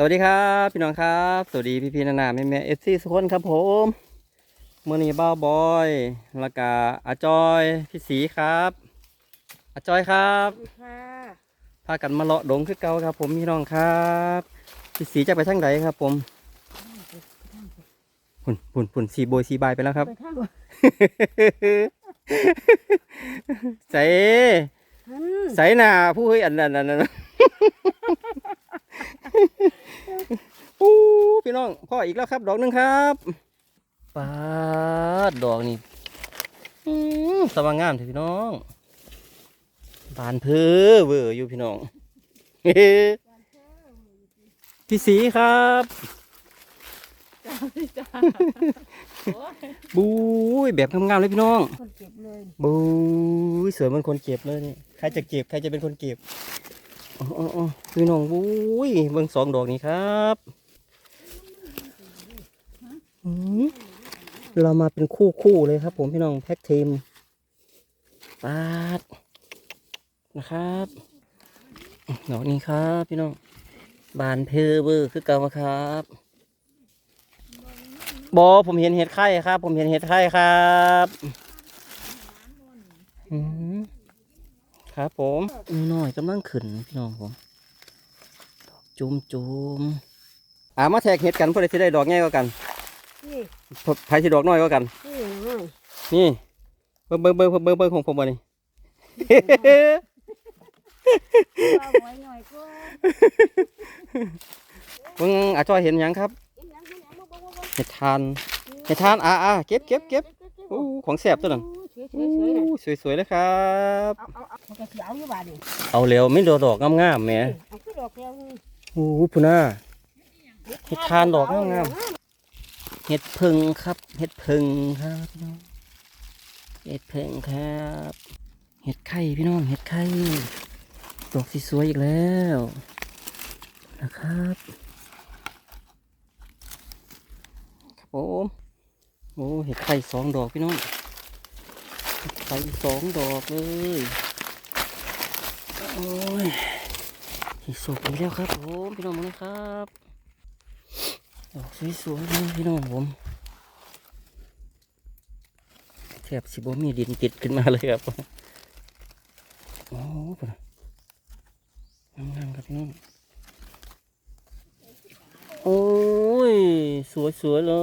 สวัสดีครับพี่น้องครับ สวัสดีพี่พี่ๆนานาแม่แม่เอฟซีทุกคนครับผมเมื่อนี้บ้าวบอยแล้วก็อาจอยพี่สีครับอาจอยครับค่ะพากันมาเลาะดงคือเก่าครับ ผมพี่น้องครับพี่สีจะไปทางไหนครับ ผมปุ่นปุ่นปุ่นสีโบยสีบายไปแล้วครับไปข้างใส่หันใส่หน้าผู้เฮ้ยอันนั้นอันนั้น อู้พี่น้องพ่ออีกแล้วครับ ดอกหนึ่งครับปาดดอกนี่อื้อสว่างงามเถอะพี่น้องบานเพื่อเวอร์อยู่พี่น้องพี่สีครับจ้าจ้าโอ้ยบู๊ยแบบงามๆเลยพี่น้องคนเก็บเลยบู๊ยสวยเหมือนคนเก็บเลยนี่ใครจะเก็บใครจะเป็นคนเก็บอ๋ออ๋ออ๋อพี่น้องบู๊ยเบิ่งสองดอกนี้ครับอืม เรามาเป็นคู่คู่ๆเลยครับ ผมพี่น้องแพ็กทีมปาดนะครับดอกนี้ครับพี่น้องบานเพอเบอร์คือเก่าครับบอผมเห็นเห็ดไข่ครับ ผมเห็นเห็ดไข่ครับอืมครับผมน้อยกำลังขึ้นพี่น้องผมจุ่มจุมๆอ่ามาแทกเห็ดกันเพื่อที่ได้ดอกง่ายกว่ากัน นี่ไผ่ที่ดอกน้อยกว่ากัน นี่น้อยนี่เบิ้งเบิ้งเบิ้งเบิ้งเบิ้งของผมบ่นี่ว่าไว้หน่อยก็เบิ้งอาจอยเห็นหยังครับเห็นหยังเห็นหยังบ่บ่บ่บ่เห็ดทานเห็ดทานอ่าอ่าเก็บเก็บเก็บอู้ของแสบตัวนั้นสวยสวยสวยน่ะอู้สวยๆเลยครับ เอาเอาเอามันก็สิเอาอยู่บาดนี่เอาเร็วไม่โดนดอกงามๆแหมเอาคือดอกเดียวนี่อู้พุ่นน่ะเห็ดทานดอกงาม เห็ดพึ่งครับ เห็ดพึ่งครับพี่น้องเห็ดพึ่งครับ เห็ดไข่พี่น้องเห็ดไข่ดอกสีสวยอีกแล้วนะครับครับผมโอ้เห็ดไข่สองดอกพี่น้องเห็ดไข่สองดอกเลยโอ้ยสุกอีกแล้วครับผมพี่น้องมาเลยครับ ดอกสวยๆเลยพี่น้องผมแทบสิบ่มีดินติดขึ้นมาเลยครับโอ้ปะงามๆครับพี่น้องโอ้ยสวยๆเล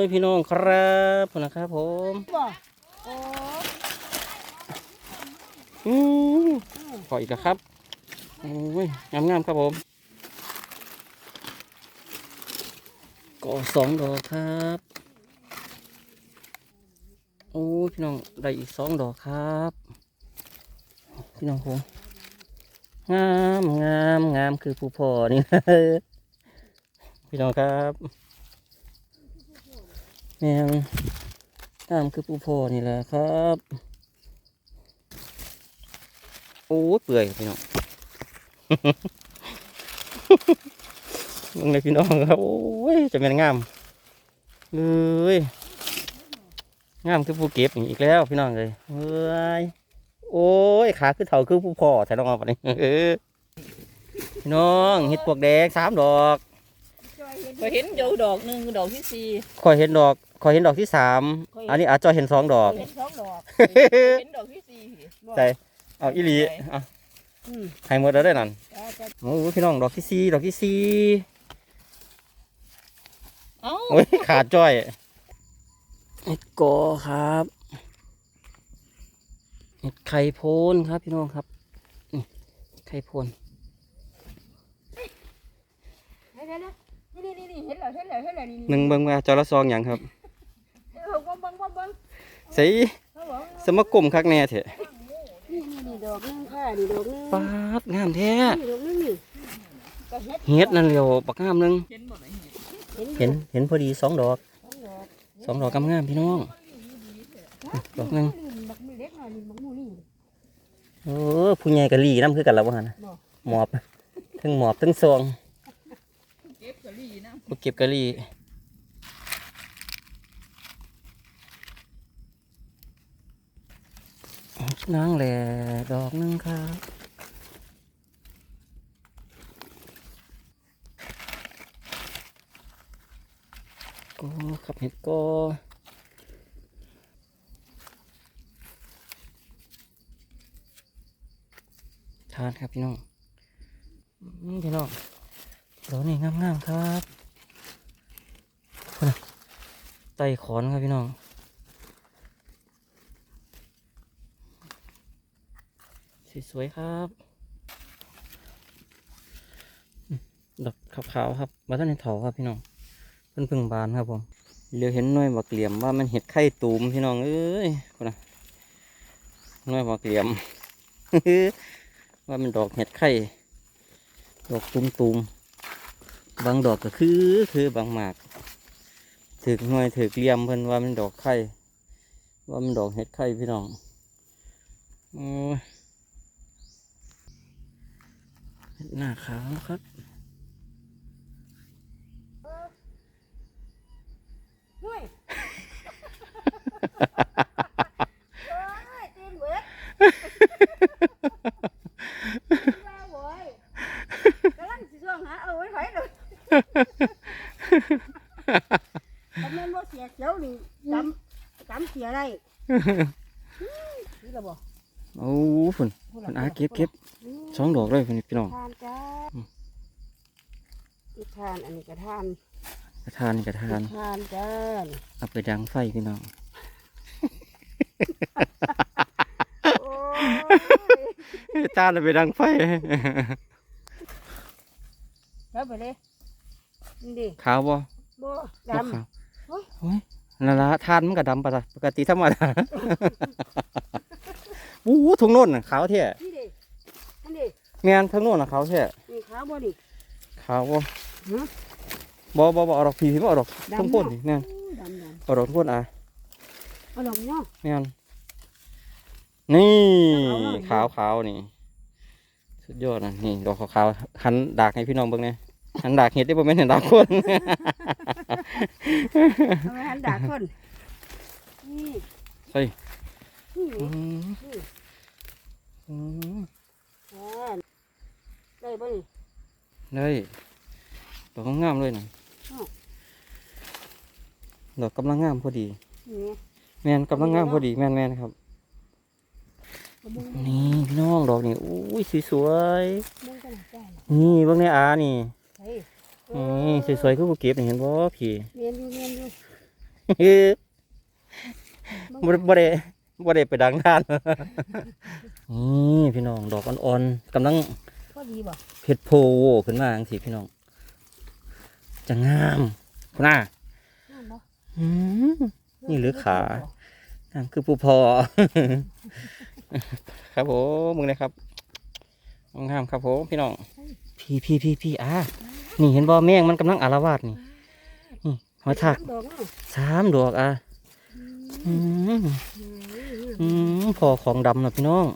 ยพี่น้องครับนะครับผมอ้อืมขออีกครับโอ้ยงามๆครับผม ก็สองดอกครับ โอ้ยพี่น้องได้อีกสองดอกครับ พี่น้องผมงามงามงามคือผู้พ่อนี่นะพี่น้องครับแมงงามคือผู้พ่อนี่แหละครับ โอ้ยเปื่อยพี่น้อง มึงเลยพี่น้องครับ โอ้ยจะเป็นงามเลยงามคือผู้เก็บอีกแล้วพี่น้องเลยเฮ้ยโอ้ยขาคือเถ่าคือผู้พ่อแต่ต้องเอาไปนี่เออพี่น้องเห็ดปวกแดงสามดอกก็เห็นอยู่ดอกหนึ่งดอกที่สี่คอยเห็นดอกคอยเห็นดอกที่สามอันนี้อาจจะเห็นสองดอกเห็นสองดอกเห็นดอกที่สี่พี่ใจเอาอีหลีเอาอืมให้หมดแล้วได้นั่นจ้าจ้าโอ้ยพี่น้องดอกที่สี่ดอกที่สี่ เอ้าโอ้ยขาดจ้อยเห็ดกอครับเห็ดไข่โพนครับพี่น้องครับนี่ไข่โพนเดี๋ยวๆๆนี่นี่นี่เห็นแล้วเห็นแล้วเห็นแล้วนี่หนึ่งเบิ่งว่าจอละซองอย่างครับเออบ่เบิ่งบ่เบิ่งใส่เขาบอกสมกลมคักแน่เถอะนี่นี่นี่ดอกนึงค่ะนี่ดอกนึงปาดงามแท้นี่ดอกนึงนี่ก็เห็ดเฮ็ดนั่นเร็วปักงามหนึงเห็นหมดเลยเห็น เห็นเห็นพอดีสองดอกสองดอกสองดอกกำงามพี่น้องดอกหนึ่งบักมือเล็กหน่อยนี่บักมือนี่เออผู้ใหญ่กะลีน้ำคือกันแล้วบ่ฮะนะบ่หมอบทั้งหมอบทั้งซองเก็บกะลี่นะบ่เก็บกะลีนางแหล่ดอกหนึงครับ ก็ครับเห็ดก็ทานครับพี่น้องพี่น้องดอกนี่งามๆครับนะไต่ขอนครับพี่น้องสวยๆครับ ดอกขาวๆครับมาท่านในเถาครับพี่น้อง เพิ่งพึ่งบานครับผมเรียวเห็นหน้อยบักเหลี่ยมว่ามันเห็ดไข่ตูมพี่น้องเอ้ยพุ่นนะหน้อยบักเหลี่ยมว่ามันดอกเห็ดไข่ดอกตุมตุมๆบางดอกก็คือคือบางหมากถือหน่วยถือเหลี่ยมเพิ่นว่ามันดอกไข่ว่ามันดอกเห็ดไข่พี่น้องโอ้หน้าขาวครับ เฮ้ยเฮ้ยตีนเวทว่าโว้ยกำลังสิช่วงหาเอาไว้ไว้เลยทำไมบ่เสียเขียวนี่จำจำเสียได้ นี่ละบ่โอ้ฝุ่นฝุ่นอาเก็บเก็บสองดอกเลยฝุ่นพี่น้องทานจ้าอีกทานอันนี้ก็ทานกระทานกระทานทานจ้าเอาไปดังไฟพี่น้องโอ้ยทานเอาไปดังไฟแล้วไปเลยนี่ดิขาวบ่บ่บ่ดขาวโอ้ยโอ้ย นั่นละทานมันก็ดำปะจ้ะปกติธรรมดาอู้หูทุ่งโน่นน่ะขาวแท้ำนี่ดิอันดิแม่นทั้งโน่นน่ะขาวแท้นี่ขาวบ่ดิขาวบ่ฮะบ่บ่บ่เอาดอกผีบ่เอาดอกดำทั้งพ่นนี่แม่นดำดำเอาดอกทั้งพ่นอะเอาดอกเนาะ แม่นนี่เอาหน่อยขาวขาวนี่ สุดยอดนะนี่ดอกขาวๆหันดากให้พี่น้องเบิ่งแหน่ หันดากเห็ดได้บ่แม่นเห็นดากคนเอาไว้หันดาคนนี่ใส่ นี่อืมนี่อืมแอนได้บ่นี่ ได้ดอกงามๆเลยนะอ้าว ดอกกำลังงามพอดี นี่แม่นกำลังงามพอดีแม่นแม่นครับกระบุงนี่พี่น้องดอกนี่อุ้ยสวยบุงกันจ้าๆนี่เบิ่งในอานี่ เฮ้ยนี่สวยๆคือบ่เก็บนี่เห็นบ่พี่เรียนอยู่เรียนอยู่เฮ้ยบ่ได้บ่ได้บ่ได้ไปดังทานนี่พี่น้องดอกอ่อนๆกำลังพอดีบ่เพชรโพโวขึ้นมาจังซี่พี่น้องจะงามคุณน่ะงามบ่อืมนี่หรือขางามคือปูพอ ครับผมมึงนะครับงามครับผมพี่น้อง พี่พี่พี่พี่อ่า นี่เห็นบ่แมงมันกำลังอารวาสนี่นี่หัวถักสามดอกเนาะสามดอกอะอืมอืมพอของดำนะพี่น้อง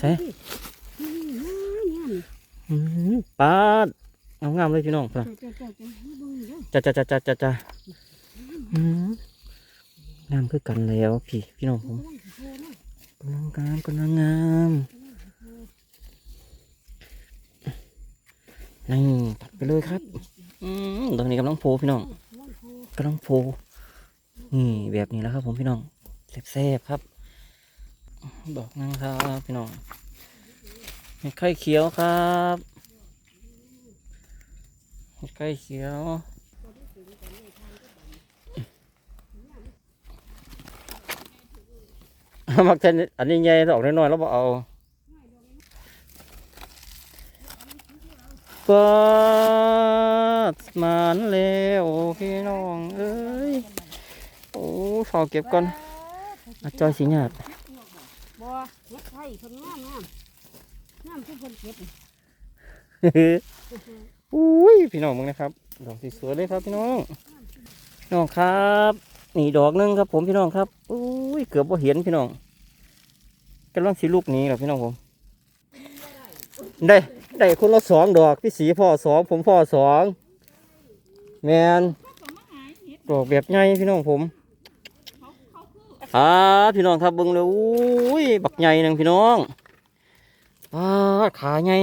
ใช่อืมปาดเอางามเลยพี่น้องพุ่นน่ะจ้าจ้าจ้าจ้าจ้าจ้าอืมงามคือกันแล้วพี่พี่น้องผมกำลังงามกำลังงาม นี่ตัดไปเลยครับ อืมตรงนี้กำลังโผล่พี่น้องกำลังโผล่นี่แบบนี้แล้วครับ ผมพี่น้องแซ่บๆครับ ดอกนางครับ พี่น้องเห็ดไข่เขียวครับเห็ดไข่เขียวมักจะอันนี้ใหญ่ดอกน้อยๆแล้วบ่เอา เปิดมานแล้วพี่น้องเอ้ยโอ้ฝากเก็บก่อนอาจอยสิญาติบ่เฮ็ดไทยเพิ่นงามงามงามคือเพิ่นเก็บอุ้ยพี่น้องมึงนะครับ ดอกสีสวยเลยครับพี่น้องพี่น้องครับนี่ดอกหนึงครับ ผมพี่น้องครับอุ้ยเกือบว่าเห็นพี่น้องกำลังสีลูกหนี้ครับพี่น้องผมได้ ได้คนละสองดอกพี่สีพ่อสองผมพ่อสองแมนดอกแบบไงพี่น้องผมอ่าพี่น้องครับเบิ้งเลยอุ้ยบักใหญ่นึงพี่น้องอ่าขาใหญ่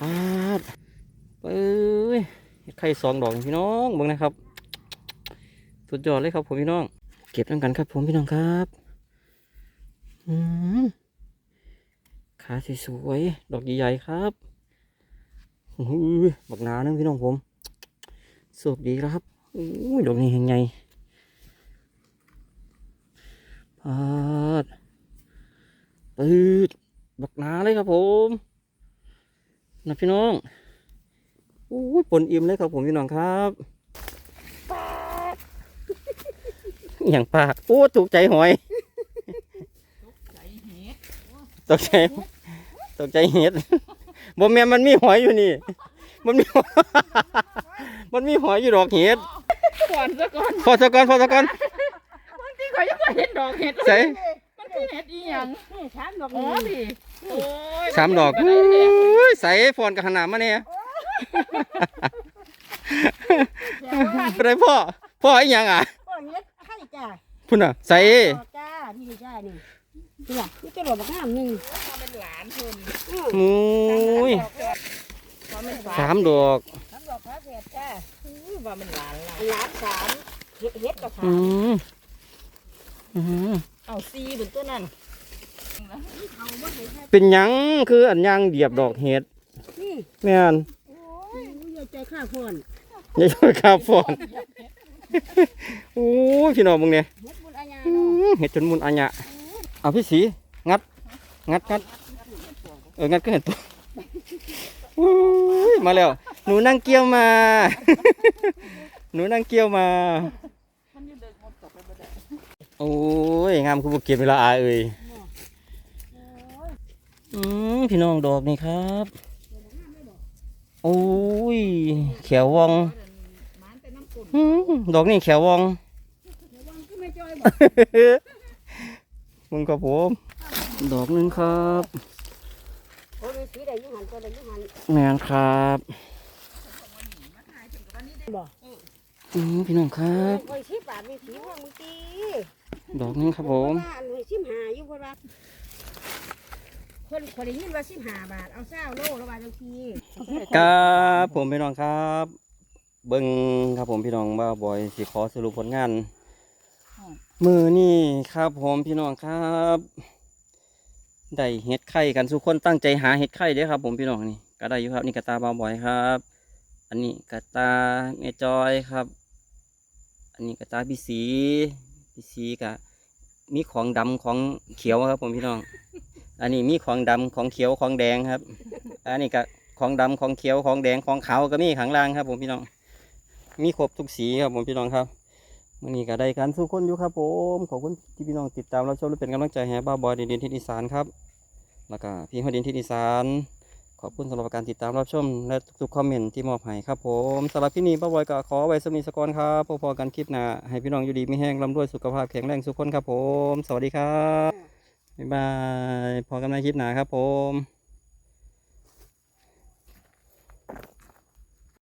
อ่าเอ้ยไข่สองดอกพี่น้องเบิ้งนะครับสุดยอดเลยครับผมพี่น้อง เก็บน้ำกันครับผมพี่น้องครับ ขาสวยๆ ดอกใหญ่ๆครับอุ้ยบักหนานึงพี่น้องผมสุดดีครับอุ้ยดอกนี้ยังไงปาดปืดบักหนาเลยครับผมนะพี่น้องอุ้ยปนอิ่มเลยครับผมพี่น้องครับอหย่างปากโอ้ถูกใจหอย ใจเห็ด ตกใจตกใจเห็ดบ่แม่นมันมีหอยอยู่นี่ มันมีหอยมันมีหอยอยู่ดอกเห็ดก่อนซะก่อนพอสักก่อนพอสักก่อนบางทีเขายังไม่เห็นดอกเห็ดเลยใส่มันคือเห็ดอีหยังนี่สามดอกอ๋อนี่ดิโอ้ยสามดอกนนี้ก็ได้แดงอุ้ยใส่ฟอนกับขนาดมาเนี่ยเป็นไรพ่อ พ่อไอ้หยังอะก็เฮ็ดให้จ้าพุ่นอะใส่ดอกจ้านี่จ้านี่ นี่ล่ะนี่จะดอกบักงามนี่เขาเป็นหลานคุณอือมุ้ยเขาเป็นหลานสามดอกสามดอกพระเพชรจ้าอุ้ยว่าเป็นหลานเราหลานสามเฮ็ดเฮ็ดกับสาอืมมอืมเอาซีบนตัวนั้นเอาบ่ให้ให้เป็นหยังคืออันยังเดียบดอกเห็ดนี่แม่นโอ้ยอย่าใจข้าพรอย่าช่วยข้าวฟอนโอ้ยพี่น้องมึงเนี่ยเฮ็ดบุญอาญาอืเนาะมเห็ดจนมุนอัญญะ เอาพี่สีงัด งัดงัดเอองัดก็เห็นตัวมาแล้ว หนูนั่งเกี้ยวมา หนูนั่งเกี้ยวมาโอ้ยงามคือบุเก็บเวลาอาเอ่ยอืมพี่น้องดอกนี่ครับโอ้ยเขียววองดอกนี่เขียววอง ระวังคือไม่จอยบ่มึงกับผม ดอกหนึงครับโอ้ยสีใดอยู่หันตัวใดอยู่หันแมนครับบ่อืมพี่น้องครับโอ้ยสีปากมีสีม่วงมึงตีดอกหนึงครับผมเพราะว่าอันนี้สิบห้าอยู่เพิ่นว่าคนคนได้ยินว่าสิบห้าบาท เอาเศร้าโลละบาทจังซี่ครับผมพี่น้องครับ เบิ้งครับผมพี่น้องว่าบอยสิขอสรุปผลงาน มือนี่ครับผมพี่น้องครับได้เห็ดไข่กันทุกคนตั้งใจหาเห็ดไข่เด้อครับ ผมพี่น้องนี่ก็ได้อยู่ครับนี่กระตาบาวบอยครับ อันนี้กระตาเมจอยครับ อันนี้กระตาพี่สีพี่สีกะมีของดำของเขียวครับ ผมพี่น้อง อันนี้มีของดำของเขียวของแดงครับ อันนี้ก็ของดำของเขียวของแดงของขาวก็มีข้างล่างครับ ผมพี่น้อง มีครบทุกสีครับผมพี่น้องครับ วันนี้ก็ได้กันสู้คนอยู่ครับผมขอบคุณที่พี่น้องติดตามเราชมและเป็นกำลังใจให้บ้าบอยดินดินที่อีสานครับ แล้วก็พี่ฮอดินที่อีสาน ขอบคุณสำหรับการติดตามรับชมและทุกๆคอมเมนต์ที่มอบให้ครับผมสำหรับที่นี้บ้าบอยก็ขอไว้สมีสกอนครับพอๆกันคลิปหน้าให้พี่น้องอยู่ดีไมีแห้งร่ำรวยสุขภาพแข็งแรงทุกคนครับผม สวัสดีครับบ๊ายบายพอกันในคลิปหน้าครับผม